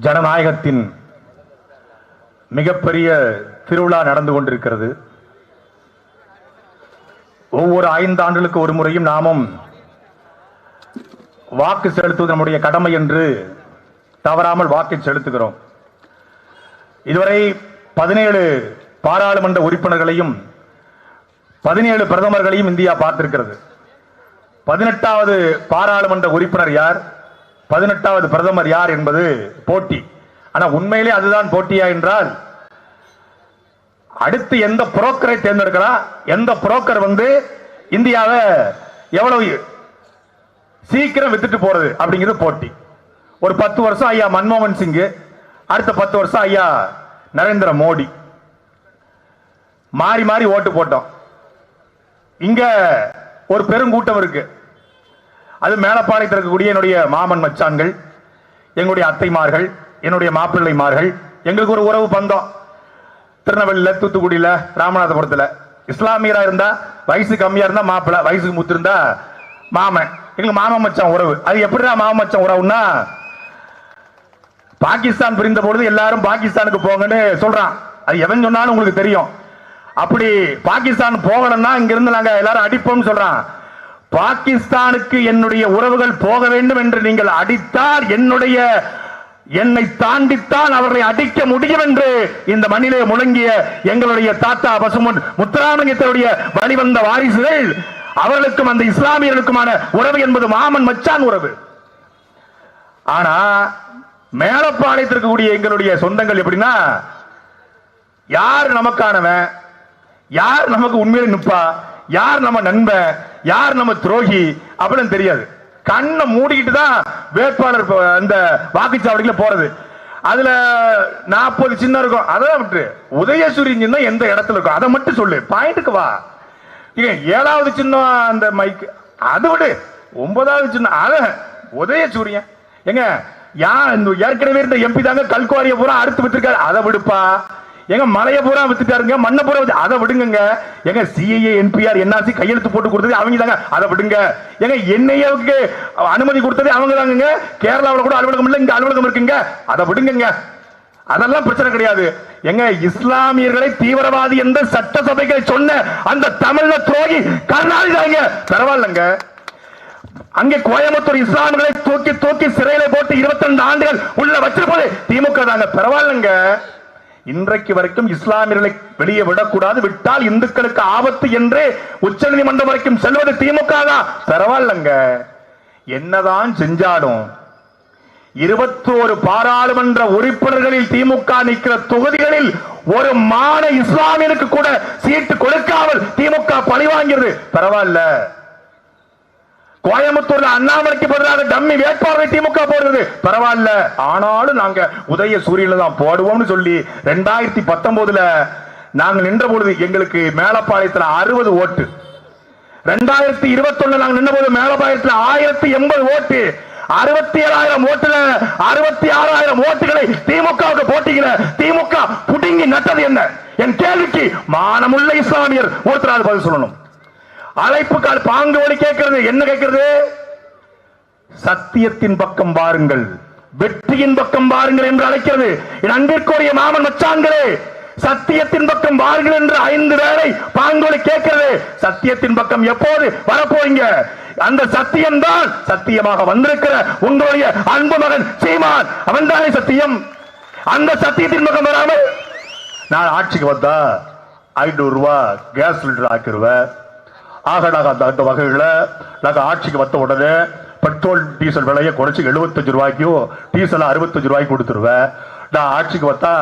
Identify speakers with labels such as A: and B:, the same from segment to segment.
A: ஜனநாயகத்தின் மிகப்பெரிய திருவிழா நடந்து கொண்டிருக்கிறது. ஒவ்வொரு ஐந்து ஆண்டுகளுக்கு ஒரு முறையும் நாமும் வாக்கு செலுத்துவது நம்முடைய கடமை என்று தவறாமல் வாக்கை செலுத்துகிறோம். இதுவரை பதினேழு பாராளுமன்ற உறுப்பினர்களையும் பதினேழு பிரதமர்களையும் இந்தியா பார்த்திருக்கிறது. பதினெட்டாவது பாராளுமன்ற உறுப்பினர் யார்? பதினெட்டாவது பிரதமர் யார் என்பது போட்டி. ஆனா உண்மையிலே அதுதான் போட்டியா என்றால் அடுத்து எந்த புரோக்கரை தேர்ந்தெடுக்கிறா எந்த புரோக்கர் வந்து இந்தியாவை எவ்வளவு சீக்கிரம் வித்துட்டு போறது அப்படிங்கிறது போட்டி. ஒரு பத்து வருஷம் ஐயா மன்மோகன் சிங் அடுத்த பத்து வருஷம் ஐயா நரேந்திர மோடி. மாறி மாறி ஓட்டு போட்டோம். இங்க ஒரு பெருங்கூட்டம் இருக்கு. அது மேலப்பாளையத்தில் இருக்கக்கூடிய என்னுடைய மாமன் மச்சான்கள் எங்களுடைய அத்தைமார்கள் என்னுடைய மாப்பிள்ளைமார்கள் எங்களுக்கு ஒரு உறவு பந்தம். திருநெல்வேலியில் தூத்துக்குடியில் ராமநாதபுரத்தில். இஸ்லாமியராக இருந்தால் வயசு கம்மியாக இருந்தால் மாப்பிள்ளை வயசுக்கு முத்திருந்தா மாமன். எங்களுக்கு மாமன் மச்சான் உறவு. அது எப்படிதான் மாமன் மச்சான் உறவுன்னா பாகிஸ்தான் பிரிந்த பொழுது எல்லாரும் பாகிஸ்தானுக்கு போங்கன்னு சொல்கிறான் அது எவன் சொன்னாலும் உங்களுக்கு தெரியும். அப்படி பாகிஸ்தான் போகணும்னா இங்கிருந்து நாங்கள் எல்லாரும் அடிப்போம்னு சொல்கிறான் பாகிஸ்தானுக்கு என்னுடைய உறவுகள் போக வேண்டும் என்று நீங்கள் அடித்தால் என்னுடைய என்னை தாண்டித்தான் அவர்களை அடிக்க முடியும் என்று இந்த மண்ணிலே முழங்கிய எங்களுடைய தாத்தா பசுமன் முத்துராமலிங்கத்தினுடைய வழிவந்த வாரிசுகள் அவர்களுக்கும் அந்த இஸ்லாமியர்களுக்குமான உறவு என்பது மாமன் மச்சான் உறவு. ஆனா மேலப்பாளையத்தில் இருக்கக்கூடிய எங்களுடைய சொந்தங்கள் எப்படின்னா யார் நமக்கானவன் யார் நமக்கு உண்மையில நிற்பா யார் நம்ம நண்பன் யார் நம்ம துரோகி அப்படின்னு தெரியாது. கண்ணை மூடிக்கிட்டு தான் வேட்பாளர் அந்த வாக்குச்சாவடிக்குள்ள போறது. அதுல நாற்பது சின்னம் இருக்கும். அதான் விட்டு உதயசூரியன் சின்னம் எந்த இடத்துல இருக்கும்? அதை மட்டும் சொல்லு. பாயிண்ட்டுக்கு வா. ஏழாவது சின்னம் அந்த மைக் அதை விடு. ஒன்பதாவது சின்னம் அத. உதயசூரியன். எங்க? ஏன் இந்த ஏற்கனவே இருந்த எம்பி தாங்க கல்குவாரிய பூரா அறுத்து வித்திருக்காரு அதை விடுப்பா. எங்க மலைய பூரா வித்துட்டாருங்க மண்ணை பூரா வித்து அதை விடுங்க எங்க சிஐஏ என்பிஆர் என்ஆர்சி கையெழுத்து போட்டு கொடுத்தது அவங்க தாங்க அதை விடுங்க. எங்க என்ஐஏவுக்கு அனுமதி கொடுத்தது அவங்க தாங்க கேரளாவில் கூட அலுவலகம் இல்லை இங்க அலுவலகம் இருக்குங்க. அதை விடுங்க அதெல்லாம் பிரச்சனை கிடையாது. எங்க இஸ்லாமியர்களை தீவிரவாதி என்ற சட்டசபைகளை சொன்ன அந்த தமிழ்ல துரோகி கருணாநிதி தாங்க. பரவாயில்லைங்க. அங்கே கோயம்புத்தூர் இஸ்லாம்களை தூக்கி தூக்கி சிறையில போட்டு 22 ஆண்டுகள் உள்ள வச்சிருப்பது திமுக தாங்க பரவாயில்லைங்க. இன்றைக்கு வரைக்கும் இஸ்லாமியர்களை வெளியே விடக்கூடாது. விட்டால் இந்துக்களுக்கு ஆபத்து என்று உச்சநீதிமன்றம் வரைக்கும் செல்வது திமுக தான் பரவாயில்லங்க. என்னதான் செஞ்சாலும் இருபத்தோரு பாராளுமன்ற உறுப்பினர்களில் திமுக நிற்கிற தொகுதிகளில் ஒரு மான இஸ்லாமியனுக்கு கூட சீட்டு கொடுக்காமல் திமுக பழி வாங்கியது. பரவாயில்ல. கோயம்புத்தூர்ல அண்ணாமலைக்கு பதிலாக டம்மி வேட்பாளரை திமுக போடுறது. பரவாயில்ல. ஆனாலும் நாங்க உதய சூரியன்ல தான் போடுவோம்னு சொல்லி ரெண்டாயிரத்தி பத்தொன்பதுல நாங்க நின்ற பொழுது எங்களுக்கு மேலப்பாளையத்துல அறுபது ஓட்டு. ரெண்டாயிரத்தி இருபத்தி ஒண்ணு நாங்க நின்ற போது மேலப்பாளையத்துல ஆயிரத்தி எண்பது ஓட்டு. அறுபத்தி ஏழாயிரம் ஓட்டுல அறுபத்தி ஆறாயிரம் ஓட்டுகளை திமுகவுக்கு போட்டிக்கிற திமுக புடுங்கி நட்டது என்ன? என் கேள்விக்கு மானமுள்ள இஸ்லாமியர் ஒருத்தராது பதில் சொல்லணும். அழைப்பு கால் பாங்கு ஒளி கேட்கிறது. என்ன கேட்கிறது? சத்தியத்தின் பக்கம் பாருங்கள் வெற்றியின் பக்கம் பாருங்கள் என்று அழைக்கிறது. என் அன்பிற்குரிய மாமன் மச்சான்களே சத்தியத்தின் பக்கம் பாருங்கள் என்று ஐந்து வேளை பாங்கோலி கேட்கிறது. சத்தியத்தின் பக்கம் எப்போது வரப்போறீங்க? அந்த சத்தியம் தான் சத்தியமாக வந்திருக்கிற உங்களுடைய அன்பு மகன் சீமான். அவன் தானே சத்தியம். அந்த சத்தியத்தின் பக்கம் வராமல் நான் ஆட்சிக்கு வந்தா ஐநூறு ரூபாய் கேஸ் சிலிண்டர் ஆக்கிடுவேன் ஆக அந்த அந்த வகையில் நாங்கள் ஆட்சிக்கு வந்த உடனே பெட்ரோல் டீசல் விலையை குறைச்சி எழுபத்தஞ்சு ரூபாய்க்கும் டீசலை அறுபத்தஞ்சு ரூபாய்க்கு கொடுத்துருவேன் நான் ஆட்சிக்கு வந்தா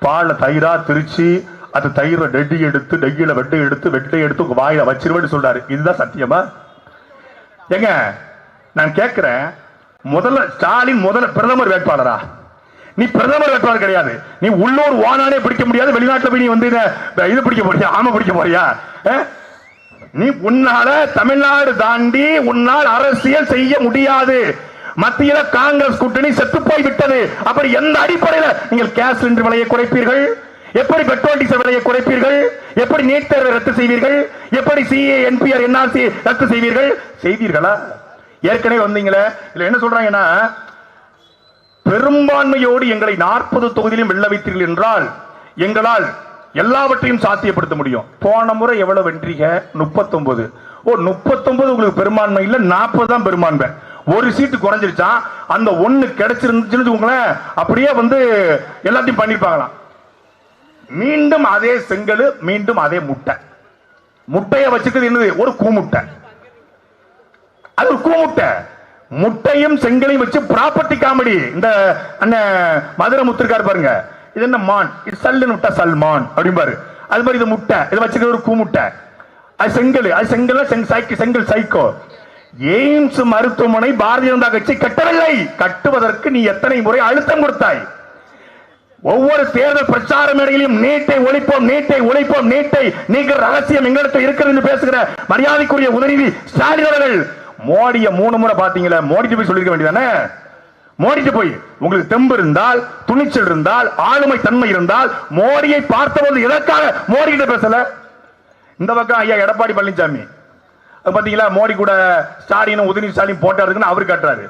A: பாலை தயிரா திரிச்சு அந்த தயிரை நெடி எடுத்து நெய்யில வெட்டை எடுத்து வெட்டை எடுத்து உங்க வாயில வச்சிருவேன்னு சொல்றாரு இதுதான் சத்தியமா? ஏங்க நான் கேட்கிறேன் முதல்ல ஸ்டாலின் முதல்ல பிரதமர் வேட்பாளரா? நீ பிரதமர் வேட்பாளர் கிடையாது. நீ உள்ளூர் வானானே பிடிக்க முடியாது வெளிநாட்டில் போய் நீ வந்து இது பிடிக்க போறியா ஆமை பிடிக்க போறியா? அஹ்? நீ உன்னால தமிழ்நாடு தாண்டி உன்னால் அரசியல் செய்ய முடியாது. மத்தியில காங்கிரஸ் கூட்டணி செத்து போய் விட்டது. அப்படி எந்த அடிப்படையில் நீங்கள் கேஸ் சிலிண்டர் விலையை குறைப்பீர்கள்? எப்படி பெட்ரோல் டீசல் விலையை குறைப்பீர்கள்? எப்படி நீட் தேர்வை ரத்து செய்வீர்கள்? எப்படி சிஏ என்பிஆர் என்ஆர்சி ரத்து செய்வீர்கள்? செய்வீர்களா? ஏற்கனவே வந்தீங்களே. இதுல என்ன சொல்றாங்கன்னா பெரும்பான்மையோடு எங்களை நாற்பது தொகுதியிலும் வெள்ள வைத்தீர்கள் என்றால் எங்களால் எல்லாவற்றையும் சாத்தியப்படுத்த முடியும். போன முறை எவ்வளவு வென்றீங்க முப்பத்தொன்பது. ஓ முப்பத்தொன்பது உங்களுக்கு பெரும்பான்மை இல்ல நாற்பது தான் பெரும்பான்மை. ஒரு சீட்டு குறைஞ்சிருச்சா? அந்த ஒண்ணு கிடைச்சிருந்துச்சுன்னு வச்சுக்கோங்களேன், அப்படியே வந்து எல்லாத்தையும் பண்ணிருப்பாங்களாம். மீண்டும் அதே செங்கல் மீண்டும் அதே முட்டை. முட்டையை வச்சுக்கிறது என்னது? ஒரு கூமுட்டை. அது ஒரு கூமுட்டை. முட்டையும் செங்கலையும் வச்சு ப்ராப்பர்ட்டி காமெடி இந்த அண்ணன் மதுரை முத்திருக்காரு பாருங்க. இது என்ன மான்? இது சல்லுன்னு விட்டா சல்மான் அப்படிம்பாரு அது மாதிரி இது முட்டை. இதை வச்சுக்கிறது ஒரு கூமுட்டை அது செங்கல் அது செங்கல் செங் சைக்கோ செங்கல் சைக்கோ. எய்ம்ஸ் மருத்துவமனை பாரதிய ஜனதா கட்சி கட்டவில்லை. கட்டுவதற்கு நீ எத்தனை முறை அழுத்தம் கொடுத்தாய்? ஒவ்வொரு தேர்தல் பிரச்சார மேடையிலும் நீட்டை ஒழிப்போம் நீட்டை ஒழிப்போம் நீட்டை நீக்கிற ரகசியம் எங்களிடத்தில் இருக்கிறது என்று பேசுகிற மரியாதைக்குரிய உதவி ஸ்டாலின் அவர்கள். மோடிய மூணு முறை பாத்தீங்களா மோடிக்கு போய் சொல்லிருக்க வேண்டியதானே? மோடிட்டு போய் உங்களுக்கு தெம்பு இருந்தால் துணிச்சல் இருந்தால் ஆளுமை தன்மை இருந்தால் மோடியை பார்த்தபோது எதற்காக மோடி கிட்ட பேசல? இந்த பக்கம் ஐயா எடப்பாடி பழனிசாமி. பாத்தீங்களா மோடி கூட ஸ்டாலின் உதயநிதி ஸ்டாலின் போட்டாருக்குன்னு அவர் காட்டுறாரு.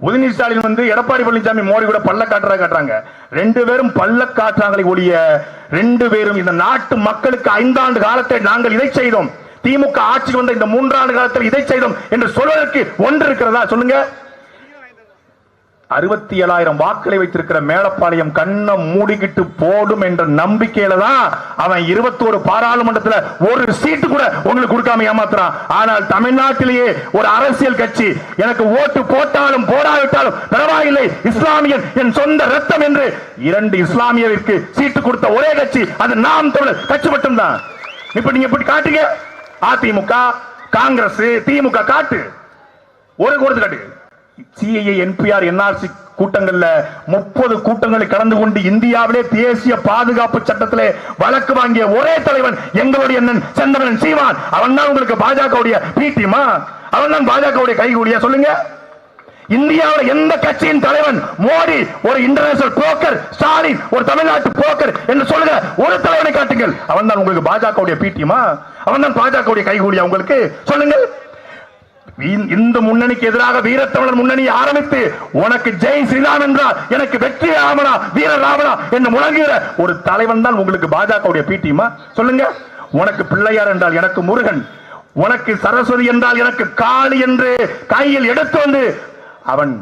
A: உதயநிதி ஸ்டாலின் வந்து எடப்பாடி பழனிசாமி மோடி கூட பல்ல காட்டுறா காட்டுறாங்க. ரெண்டு பேரும் பல்ல காட்டுறாங்களே ஒழிய ரெண்டு பேரும் இந்த நாட்டு மக்களுக்கு ஐந்தாண்டு காலத்தை நாங்கள் இதை செய்தோம். திமுக ஆட்சி வந்த இந்த மூன்றாண்டு காலத்தில் இதை செய்தோம் என்று சொல்வதற்கு ஒன்று இருக்கிறதா? சொல்லுங்க. அறுபத்தி ஏழாயிரம் வாக்களை வைத்திருக்கிற மேலப்பாளையம் கண்ணை மூடிக்கிட்டு போடும் என்ற நம்பிக்கையில தான் அவன் இருபத்தோரு பாராளுமன்றத்துல ஒரு சீட்டு கூட உங்களுக்கு கொடுக்காம ஏமாத்துறான். ஆனால் தமிழ்நாட்டிலேயே ஒரு அரசியல் கட்சி எனக்கு ஓட்டு போட்டாலும் போடாவிட்டாலும் பரவாயில்லை. இஸ்லாமியன் என் சொந்த ரத்தம் என்று இரண்டு இஸ்லாமியருக்கு சீட்டு கொடுத்த ஒரே கட்சி அது நாம் தமிழர். கட்சி மட்டும்தான் இப்ப நீங்க இப்படி காட்டுங்க. அதிமுக காங்கிரஸ் திமுக காட்டு. ஒரு கொடுத்து காட்டு. சிஐஏ என்பிஆர் என்ஆர்சி கூட்டங்கள்ல முப்பது கூட்டங்களை கலந்து கொண்டு இந்தியாவிலே தேசிய பாதுகாப்பு சட்டத்திலே வழக்கு வாங்கிய ஒரே தலைவன் எங்களுடைய அண்ணன் செந்தமன் சீவான் அவன் தான் உங்களுக்கு பாஜகவுடைய பிடிமா அவன் தான் பாஜகவுடைய கைகூடியா? சொல்லுங்க. இந்தியாவில் எந்த கட்சியின் தலைவன் மோடி ஒரு இன்டர்நேஷனல் புரோக்கர் ஸ்டாலின் ஒரு தமிழ்நாட்டு புரோக்கர் என்று சொல்லுங்க. ஒரு தலைவனை காட்டுங்கள். அவன் தான் உங்களுக்கு பாஜகவுடைய பிடிமா அவன் தான் பாஜகவுடைய கைகூடியா உங்களுக்கு? சொல்லுங்கள். இந்த- முன்னணிக்கு எதிராக வீரத்தமிழர் முன்னணியை ஆரம்பித்து உனக்கு ஜெய் ஸ்ரீராம் என்றால் எனக்கு வெற்றி ராமனா வீர ராமனா என்று முழங்குகிற ஒரு தலைவன் தான் உங்களுக்கு பாஜகவுடைய பிடிமா சொல்லுங்க. உனக்கு பிள்ளையார் என்றால் எனக்கு முருகன். உனக்கு சரஸ்வதி என்றால் எனக்கு காளி என்று கையில் எடுத்து வந்து அவன்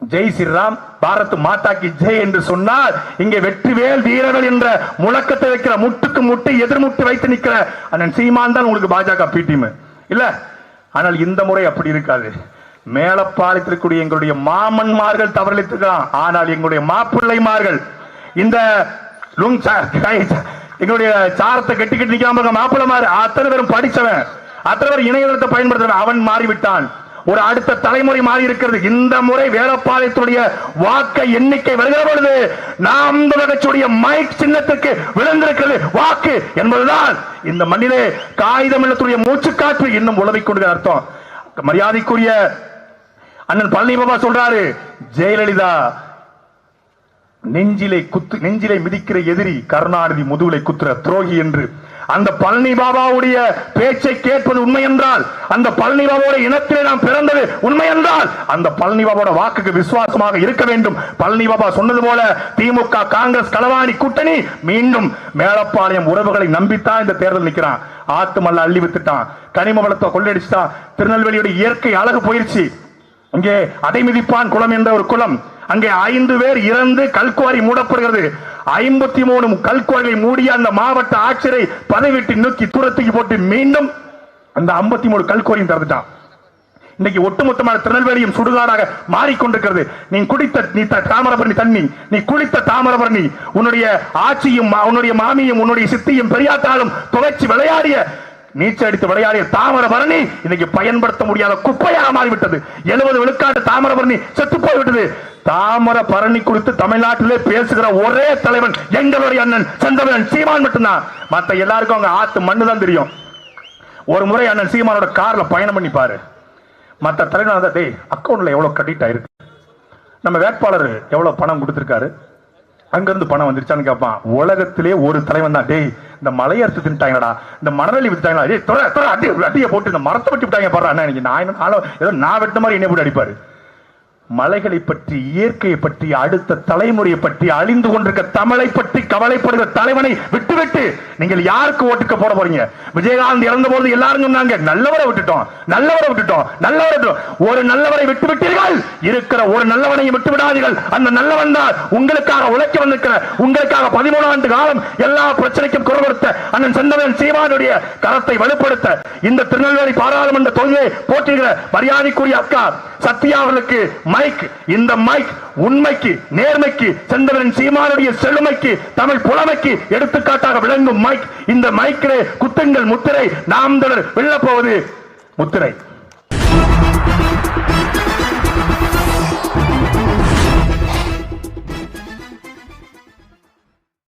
A: ஜெய் ஸ்ரீராம் பாரத் மாதாக்கு ஜெய் என்று சொன்னால் இங்கே வெற்றிவேல் வீரர்கள் என்ற முழக்கத்தை வைக்கிற முட்டுக்கு முட்டு எதிர்முட்டு வைத்து நிற்கிற அண்ணன் சீமான் தான் உங்களுக்கு பாஜக பிடிம் இல்ல? ஆனால் இந்த முறை அப்படி இருக்காது. மேலப்பாளையத்திற்குரிய எங்களுடைய மாமன்மார்கள் தவறளித்திருக்கலாம் ஆனால் எங்களுடைய மாப்பிள்ளைமார்கள் இந்த லுங் எங்களுடைய சாரத்தை கட்டி கட்டி நிக்காம இருக்க மாப்பிள்ளைமார் அத்தனை பேரும் படிச்சவன். அத்தனை பேர் இணையதளத்தை பயன்படுத்துறவன். அவன் மாறிவிட்டான். ஒரு அடுத்த தலைமுறை மாறி இருக்கிறது. இந்த முறை வேலப்பாளையத்துடைய வாக்கு எண்ணிக்கை வருகிற பொழுது நாம் கட்சியுடைய மைக் சின்னத்துக்கு விழுந்திருக்கிறது. வாக்கு என்பதுதான் இந்த மண்ணிலே காகிதம் இல்லத்துடைய மூச்சுக்காற்று இன்னும் உழவிக் கொண்டு அர்த்தம். மரியாதைக்குரிய அண்ணன் பழனி பாபா சொல்றாரு ஜெயலலிதா நெஞ்சிலை குத்து நெஞ்சிலை மிதிக்கிற எதிரி கருணாநிதி முதுகுலை குத்துற துரோகி என்று. அந்த பழனி பாபாவுடைய பேச்சை கேட்பது உண்மை என்றால் அந்த பழனி பாபாவுடைய இனத்திலே நாம் பிறந்தது உண்மை என்றால் அந்த பழனி பாபாவோட வாக்குக்கு விசுவாசமாக இருக்க வேண்டும். பழனி பாபா சொன்னது போல திமுக காங்கிரஸ் களவாணி கூட்டணி மீண்டும் மேலப்பாளையம் உறவுகளை நம்பித்தான் இந்த தேர்தல் நிக்கிறான் ஆத்து மல்ல அள்ளி வித்துட்டான். கனிம வளத்தை கொள்ளடிச்சுட்டான். திருநெல்வேலியோட இயற்கை அழகு போயிருச்சு. இங்கே அதை மிதிப்பான் குளம் என்ற ஒரு குளம். அங்கே ஐந்து பேர் இறந்து கல்குவாரி மூடப்படுகிறது. ஐம்பத்தி மூணு கல்குவாரிகளை மூடிய அந்த மாவட்ட ஆட்சியரை பதவிட்டு நோக்கி தூரத்துக்கு போட்டு மீண்டும் அந்த ஐம்பத்தி மூணு கல்குவாரியும் திறந்துட்டான். இன்னைக்கு ஒட்டுமொத்தமான திருநெல்வேலியும் சுடுகாடாக மாறிக்கொண்டிருக்கிறது. நீ குடித்த நீ த- தாமிரபரணி தண்ணி நீ குளித்த தாமிரபரணி உன்னுடைய ஆட்சியும் மா- உன்னுடைய மாமியும் உன்னுடைய சித்தியும் பெரியாத்தாலும் துவைச்சு விளையாடிய நீச்சல் அடித்து விளையாடிய தாமிரபரணி இன்னைக்கு பயன்படுத்த முடியாத குப்பையாக மாறிவிட்டது. எழுபது விழுக்காடு தாமிரபரணி செத்து போய்விட்டது. தாமிரபரணி குறித்து தமிழ்நாட்டிலே பேசுகிற ஒரே தலைவன் எங்களுடைய அண்ணன் செந்தமிழன் சீமான் மட்டும்தான். மற்ற எல்லாருக்கும் அவங்க ஆத்து மண்ணு தான் தெரியும். ஒரு முறை அண்ணன் சீமானோட கார்ல பயணம் பண்ணி பாரு. மற்ற தலைவர் வந்து டேய் அக்கௌண்ட்ல எவ்வளவு கிரெடிட் ஆயிருக்கு நம்ம வேட்பாளர் எவ்வளவு பணம் கொடுத்துருக்காரு? அங்கிருந்து பணம் வந்துருச்சான்னு கேட்பான் உலகத்திலே ஒரு தலைவன் தான். டேய் இந்த மலையரசு தின்ட்டாங்கடா இந்த மணவெளி வித்துட்டாங்களா டேய் தொட அடி அடியை போட்டு இந்த மரத்தை வெட்டி விட்டாங்க பாரு அண்ணா. இன்னைக்கு நான் என்ன ஏதோ நான் வெட்ட மாதிரி என்னை போட்டு அடிப்பாரு. மலைகளை பற்றி இயற்கையை பற்றி அடுத்த தலைமுறையை பற்றி அழிந்து கொண்டிருக்க தமிழை பற்றி கவலைப்படுகிற தலைவனை விட்டுவிட்டு நீங்கள் யாருக்கு ஓட்டுக்க போட போறீங்க? விஜயகாந்த் இறந்த போது எல்லாரும் சொன்னாங்க நல்லவரை விட்டுட்டோம் நல்லவரை விட்டுட்டோம் நல்லவரை ஒரு நல்லவரை விட்டு விட்டீர்கள் இருக்கிற ஒரு நல்லவனையும் விட்டு விடாதீர்கள் அந்த நல்லவன் தான் உங்களுக்காக உழைக்க வந்திருக்கிற உங்களுக்காக பதிமூணு ஆண்டு காலம் எல்லா பிரச்சனைக்கும் குரல் கொடுத்த அண்ணன் செந்தவன் சீமானுடைய கரத்தை வலுப்படுத்த இந்த திருநெல்வேலி பாராளுமன்ற தொகுதியை போற்றுகிற மரியாதைக்குரிய அக்கா சத்யா அவர்களுக்கு மைக் இந்த மைக் உண்மைக்கு நேர்மைக்கு செந்தவரின் சீமானுடைய செழுமைக்கு தமிழ் புலமைக்கு எடுத்துக்காட்டாக விளங்கும் மைக் இந்த மைக்கிலே குத்துங்கள் முத்திரை நாம் தொடர் வெல்லப்போவது முத்திரை.